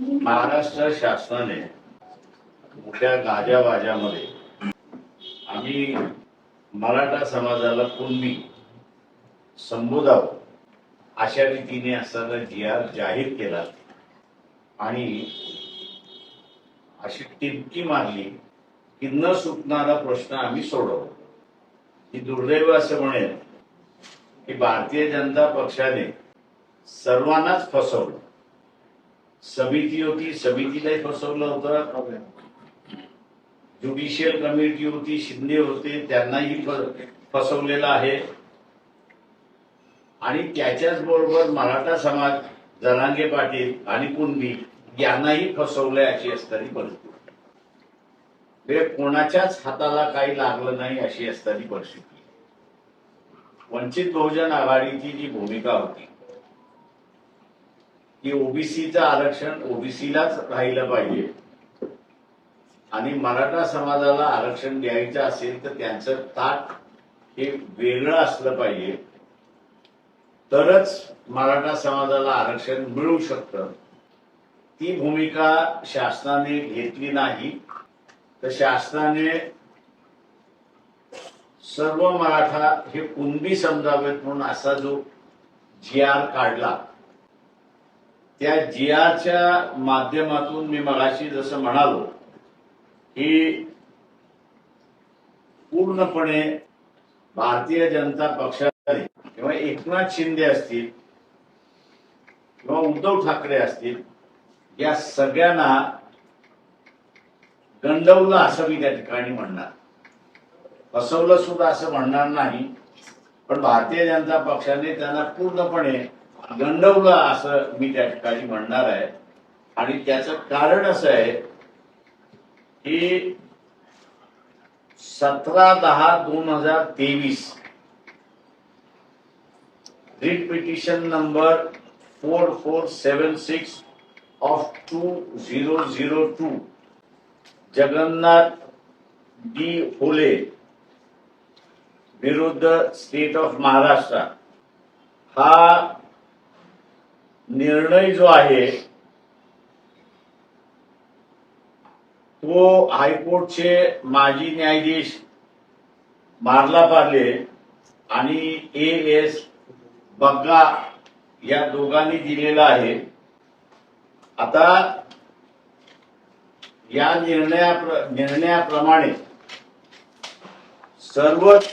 महाराष्ट्र शासनाने मोठ्या गाजावाजामध्ये आम्ही मराठा समाजाला कुणबी संबोधावं अशा रीतीने असताना जी आर जाहीर केला आणि अशी टिपकी मारली की न सुटणारा प्रश्न आम्ही सोडवला. ही दुर्दैव असं म्हणेल की भारतीय जनता पक्षाने सर्वांनाच फसवलं. समिती होती समितीलाही फसवलं होतं. ज्युडिशियल कमिटी होती शिंदे होते त्यांनाही फसवलेलं आहे. आणि त्याच्याच बरोबर मराठा समाज जनांगे पाटील आणि कुणबी यांनाही फसवलंय अशी असताना परिस्थिती. कोणाच्याच हाताला काही लागलं नाही अशी असताना परिस्थिती. वंचित बहुजन आघाडीची जी भूमिका होती की ओबीसीचं आरक्षण ओबीसीलाच राहिलं पाहिजे. आणि मराठा समाजाला आरक्षण द्यायचं असेल तर त्यांचं ताट हे वेगळं असलं पाहिजे. तरच मराठा समाजाला आरक्षण मिळू शकतं. ती भूमिका शासनाने घेतली नाही. तर शासनाने सर्व मराठा हे कुणबी समजावेत म्हणून असा जो जी आर काढला त्या जी आरच्या माध्यमातून मी मगाशी जसं म्हणालो की पूर्णपणे भारतीय जनता पक्षाने किंवा एकनाथ शिंदे असतील किंवा उद्धव ठाकरे असतील या सगळ्यांना गंडवलं असं मी त्या ठिकाणी म्हणणार. फसवलं सुद्धा असं म्हणणार नाही पण भारतीय जनता पक्षाने त्यांना पूर्णपणे गंडवलं असं मी त्या ठिकाणी म्हणणार आहे. आणि त्याचं कारण असं आहे की सतरा दहा दोन हजार तेवीस writ petition number four four seven six of two zero zero two Jagannath D Hole विरुद्ध स्टेट ऑफ महाराष्ट्र. हा निर्णय जो आहे तो हायकोर्टचे माजी न्यायाधीश मारला पार्ले आणि ए एस बग्गा या दोघांनी दिलेला आहे. आता या निर्णया निर्णयाप्रमाणे सर्वच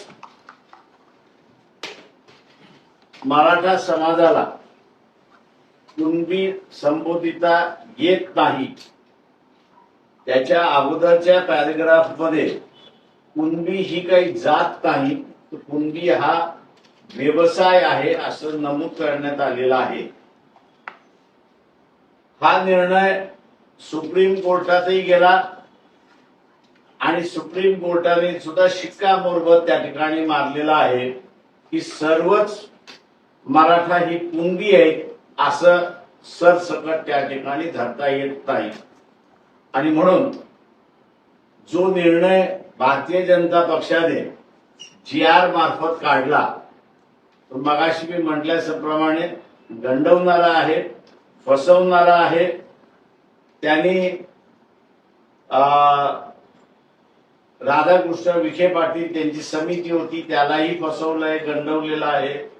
मराठा समाजाला कुणबी संबोधिता येत नाही. त्याच्या अगोदरच्या पॅरेग्राफमध्ये कुणबी ही काही जात नाही तर कुणबी हा व्यवसाय आहे असं नमूद करण्यात आलेलं आहे. हा निर्णय सुप्रीम कोर्टातही गेला आणि सुप्रीम कोर्टाने सुद्धा शिक्कामोर्बत त्या ठिकाणी मारलेला आहे की सर्वच मराठा ही कुणबी आहेत असं सरसकट त्या ठिकाणी धरता येत नाही. आणि म्हणून जो निर्णय भारतीय जनता पक्षाने जी आर मार्फत काढला तो मगाशी मी म्हटल्याप्रमाणे गंडवणारा आहे फसवणारा आहे. त्यांनी अं, राधाकृष्ण विखे पाटील त्यांची समिती होती त्यालाही फसवलंय गंडवलेलं आहे.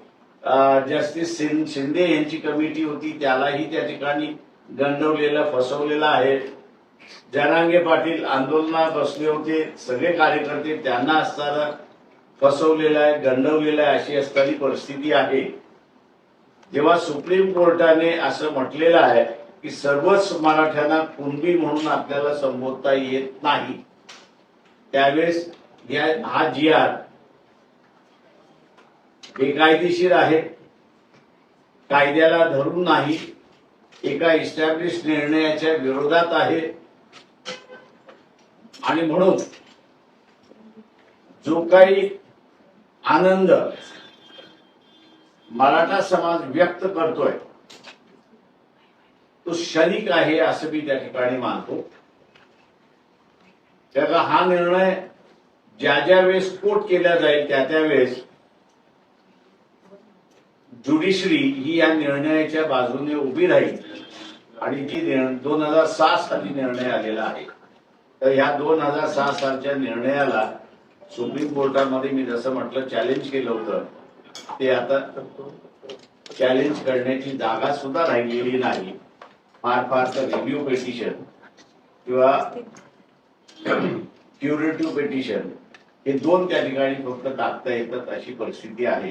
जस्टिस शिंदे यांची कमिटी होती त्यालाही त्या ठिकाणी गंडवलेलं फसवलेलं आहे. जनांगे पाटील आंदोलनात बसले होते सगळे कार्यकर्ते त्यांना असताना फसवलेलं आहे गंडवलेलं आहे अशी असणारी परिस्थिती आहे. जेव्हा सुप्रीम कोर्टाने असं म्हटलेलं आहे की सर्वच मराठ्यांना कुणबी म्हणून आपल्याला संबोधता येत नाही त्यावेळेस हा जी आर बेकायदेशीर आहे कायद्याला धरून नाही. एका इस्टॅब्लिश निर्णयाच्या विरोधात आहे. आणि म्हणून जो काही आनंद मराठा समाज व्यक्त करतोय तो क्षणिक आहे असं मी त्या ठिकाणी मानतो. त्याचा हा निर्णय ज्या ज्या वेळेस कोट केला जाईल त्या त्या वेळेस ज्युडिशरी ही या निर्णयाच्या बाजूने उभी राहील आणि ती दोन हजार सहा साली निर्णय आलेला आहे. तर ह्या दोन हजार सहा सालच्या निर्णयाला सुप्रीम कोर्टामध्ये मी जसं म्हटलं चॅलेंज केलं होतं. ते आता चॅलेंज करण्याची जागा सुद्धा राहिलेली नाही. फार फार तर रिव्ह्यू पेटिशन किंवा क्युरेटिव्ह पेटिशन हे दोन त्या ठिकाणी फक्त टाकता येतात अशी परिस्थिती आहे.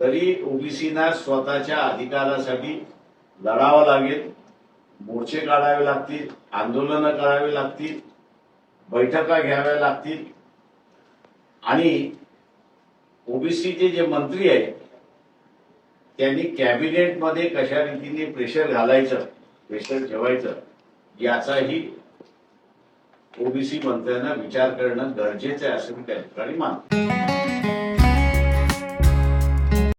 तरी ओबीसीना स्वतःच्या अधिकारासाठी लढावं लागेल. मोर्चे काढावे लागतील आंदोलनं करावी लागतील बैठका घ्याव्या लागतील. आणि ओबीसीचे जे मंत्री आहेत त्यांनी कॅबिनेटमध्ये कशा रीतीने प्रेशर घालायचं प्रेशर ठेवायचं याचाही ओबीसी मंत्र्यांना विचार करणं गरजेचं आहे असं मी त्या ठिकाणी मानतो.